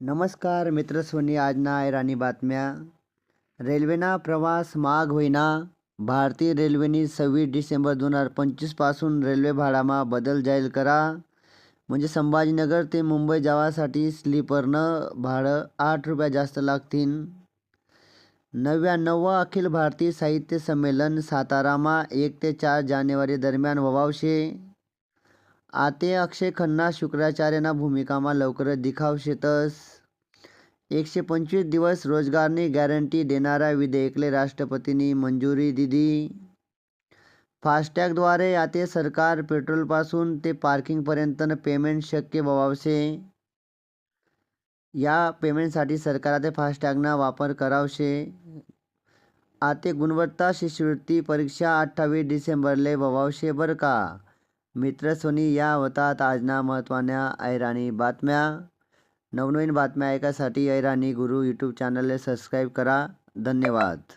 नमस्कार मित्र सोनी आजना राणी बातम्या. रेल्वेना प्रवास माग होईना. भारतीय रेल्वेनी सव्वीस डिसेंबर दोन हजार पंचवीसपासून रेल्वे भाडामा बदल जाहीर करा. म्हणजे संभाजीनगर ते मुंबई जावासाठी स्लीपरनं भाडं आठ रुपया जास्त लागतीन. नव्याण्णव अखिल भारतीय साहित्य संमेलन सातारामा एक ते चार जानेवारी दरम्यान व्हावं आते अक्षय खन्ना शुक्राचार्यना भूमिकामा लवकरच दिखावशेतस एकशे पंचवीस दिवस रोजगारनी गॅरंटी देणाऱ्या विधेयकले राष्ट्रपतींनी मंजुरी दिली फास्टॅगद्वारे आते सरकार पेट्रोलपासून ते पार्किंगपर्यंतनं पेमेंट शक्य व्हावशे या पेमेंटसाठी सरकार आते फास्टॅगना वापर करावशे आते गुणवत्ता शिष्यवृत्ती परीक्षा अठ्ठावीस डिसेंबरले बवावशे बरं का? मित्र सोनी या होतात आजना महत्त्वाच्या ऐराणी बातम्या. नवनवीन बातम्या ऐकासाठी ऐराणी गुरु यूट्यूब चॅनलले सबस्क्राईब करा. धन्यवाद.